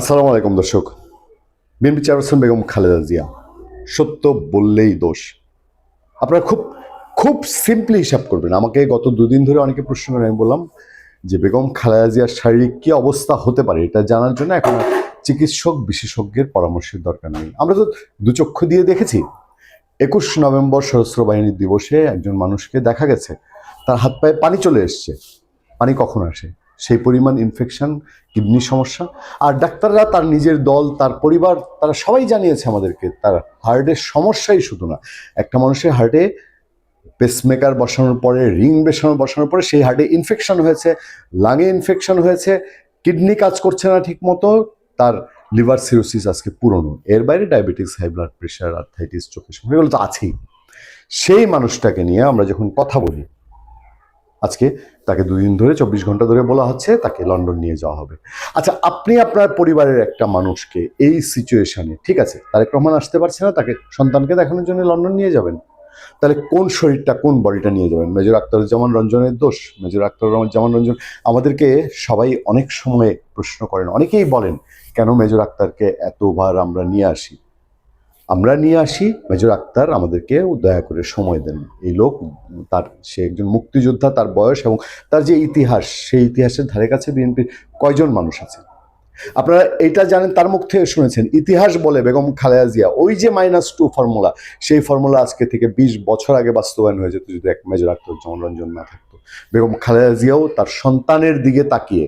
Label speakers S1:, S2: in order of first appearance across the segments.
S1: আসসালামু আলাইকুম দর্শক। বিএনপি চেয়ারপারসন বেগম খালেদা জিয়া, সত্য বললেই দোষ। আপনারা খুব খুব সিম্পলি হিসাব করবেন। আমাকে গত দুদিন ধরে অনেকে প্রশ্ন করে, আমি বললাম যে বেগম খালেদা জিয়ার শারীরিক কী অবস্থা হতে পারে? এটা জানার জন্য এখন চিকিৎসক বিশেষজ্ঞের পরামর্শের দরকার নেই। আমরা তো দুচক্ষু দিয়ে দেখেছি। একুশ নভেম্বর সশস্ত্র বাহিনী দিবসে একজন মানুষকে দেখা গেছে। তার হাত পায়ে পানি চলে এসছে। পানি কখন আসে? সেই পরিমাণ ইনফেকশন কিডনি সমস্যা। আর ডাক্তাররা তার নিজের দল, তার পরিবার, তারা সবাই জানিয়েছে আমাদেরকে, তার হার্টের সমস্যাই শুধু না। একটা মানুষের হার্টে পেসমেকার বসানোর পরে রিং বেসানো বসানোর পরে সেই হার্টে ইনফেকশন হয়েছে লাঙে ইনফেকশন হয়েছে কিডনি কাজ করছে না ঠিক মতো তার লিভার সিরোসিস আজকে পুরনো। এর বাইরে diabetes high blood pressure arthritis চোখের সমস্যা, এগুলো তো আছেই। সেই মানুষটাকে নিয়ে আমরা যখন কথা বলি আজকে তাকে দুদিন ধরে, চব্বিশ ঘণ্টা ধরে বলা হচ্ছে, তাকে লন্ডন নিয়ে যাওয়া হবে। আচ্ছা আপনি আপনার পরিবারের একটা মানুষকে এই সিচুয়েশনে ঠিক আছে? তারেক রহমান আসতে পারছে না, তাকে সন্তানকে দেখানোর জন্য লন্ডন নিয়ে যাবেন। তাহলে কোন শরীরটা, কোন বডিটা নিয়ে যাবেন? মেজর আক্তারুজ্জামান রঞ্জনের দোষ, মেজর আক্তারুজ্জামান রঞ্জন, আমাদেরকে সবাই অনেক সময়ে প্রশ্ন করেন, অনেকেই বলেন, কেন মেজর আক্তারকে এতবার আমরা নিয়ে আসি? আমরা নিয়ে আসি, মেজর আক্তার আমাদেরকে দয়া করে সময় দেন। এই লোক, তার, সে একজন মুক্তিযোদ্ধা, তার বয়স এবং তার যে ইতিহাস, সেই ইতিহাসের ধারে কাছে বিএনপির কয়জন মানুষ আছে? আপনারা এটা জানেন, তার মুখ থেকে শুনেছেন, ইতিহাস বলে বেগম খালেদা জিয়া, ওই যে মাইনাস টু ফর্মুলা সেই ফর্মুলা আজকে থেকে বিশ বছর আগে বাস্তবায়ন হয়ে যেত, যদি এক মেজর আক্তারুজ্জামান রঞ্জন না থাকতো। বেগম খালেদা জিয়াও তার সন্তানের দিকে তাকিয়ে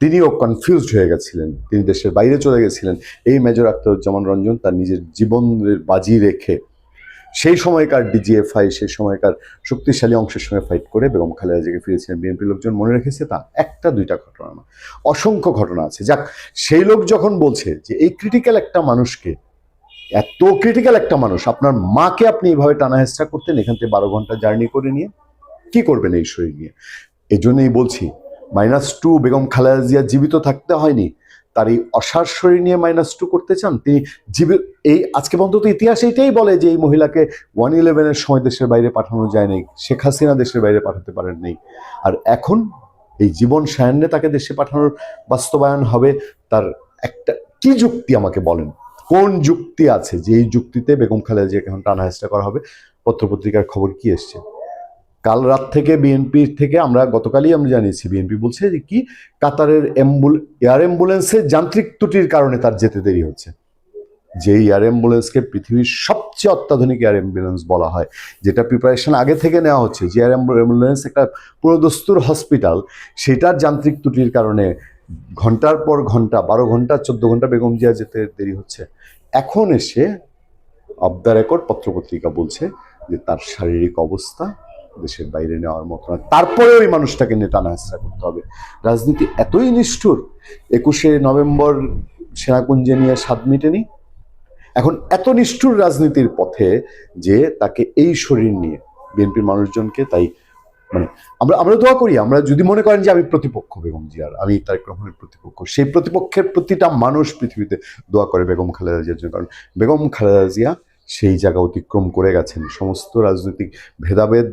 S1: তিনিও কনফিউজড হয়ে গেছিলেন। তিনি দেশের বাইরে চলে গেছিলেন। এই মেজর আক্তারুজ্জামান রঞ্জন তার নিজের জীবনের বাজি রেখে সেই সময়কার ডিজিএফআই সেই সময়কার শক্তিশালী অংশের সঙ্গে ফাইট করে বেগম খালেদা জিয়াকে ফিরেছিলেন। বিএনপি লোকজন মনে রেখেছে তা একটা দুইটা ঘটনা না, অসংখ্য ঘটনা আছে। যাক, সেই লোক যখন বলছে যে এই ক্রিটিক্যাল একটা মানুষকে, এত ক্রিটিক্যাল একটা মানুষ, আপনার মাকে আপনি এইভাবে টানা হেঁচড়া করতেন, এখান থেকে বারো ঘণ্টা জার্নি করে নিয়ে, কি করবেন এই শরীর নিয়ে? এই জন্যই বলছি মাইনাস টু বেগম খালেদা জিয়া জীবিত থাকতে হয়নি, তার এই অসার শরীর নিয়ে মাইনাস টু করতে চান, তিনি জীবিত এই আজকে পর্যন্ত ইতিহাস এইটাই বলে যে এই মহিলাকে ওয়ান ইলেভেনের সময় দেশের বাইরে পাঠানো যায় নাই, শেখ হাসিনা দেশের বাইরে পাঠাতে পারেন নাই। আর এখন এই জীবন সায়ান্নে তাকে দেশে পাঠানোর বাস্তবায়ন হবে, তার একটা, কি যুক্তি আমাকে বলেন? কোন যুক্তি আছে যে এই যুক্তিতে বেগম খালেদা জিয়াকে এখন টানা হেঁচড়া করা হবে? পত্রপত্রিকার খবর কি এসছে? কাল রাত থেকে বিএনপি থেকে আমরা গতকালই আমরা জানিয়েছি বিএনপি বলছে যে কি কাতারের অ্যাম্বুল, এয়ার অ্যাম্বুলেন্সের যান্ত্রিক ত্রুটির কারণে তার যেতে দেরি হচ্ছে। যে এয়ার অ্যাম্বুলেন্সকে পৃথিবীর সবচেয়ে অত্যাধুনিক এয়ার অ্যাম্বুলেন্স বলা হয়, যেটা প্রিপারেশন আগে থেকে নেওয়া হচ্ছে, যে এয়ার অ্যাম্বুলেন্স একটা পুরোদস্তুর হসপিটাল সেটার যান্ত্রিক ত্রুটির কারণে ঘণ্টার পর ঘণ্টা, বারো ঘণ্টা, চোদ্দ ঘণ্টা বেগম জিয়া যেতে দেরি হচ্ছে। এখন এসে অব দ্য রেকর্ড পত্রপত্রিকা বলছে যে তার শারীরিক অবস্থা দেশের বাইরে নেওয়ার মতো না। তারপরে ওই মানুষটাকে নিয়ে টানা করতে হবে। রাজনীতি এতই নিষ্ঠুর, একুশে নভেম্বর সেনাকুঞ্জে নিয়ে স্বাদ মেটেনি। এখন এত নিষ্ঠুর রাজনীতির পথে যে তাকে এই শরীর নিয়ে বিএনপির মানুষজনকে তাই মানে আমরা আমরা দোয়া করি। আমরা যদি মনে করেন যে আমি প্রতিপক্ষ বেগম জিয়ার, আমি তারেক রহমানের প্রতিপক্ষ। সেই প্রতিপক্ষের প্রতিটা মানুষ পৃথিবীতে দোয়া করে বেগম খালেদা জিয়ার জন্য। কারণ বেগম খালেদা জিয়া সেই জায়গা অতিক্রম করে গেছেন। সমস্ত রাজনৈতিক ভেদাভেদ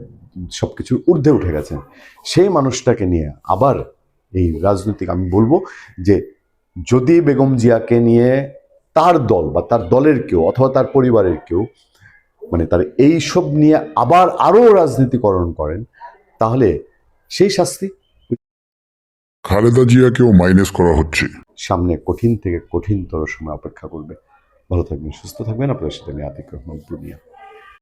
S1: সব কিছুর ঊর্ধ্বে উঠে গেছেন। সেই মানুষটাকে নিয়ে আবার এই রাজনৈতিক আমি বলব যে যদি বেগম জিয়াকে নিয়ে তার দল বা তার দলের কেউ অথবা তার পরিবারের কেউ মানে তার এই সব নিয়ে আবার আরও রাজনীতিকরণ করেন তাহলে সেই শাস্তি?
S2: খালেদা জিয়াকেও মাইনাস করা হচ্ছে।
S1: সামনে কঠিন থেকে কঠিনতর সময় অপেক্ষা করবে। ভালো থাকবেন সুস্থ থাকবেন। আপনার সাথে আমি আতিক রহমান পূর্ণিয়া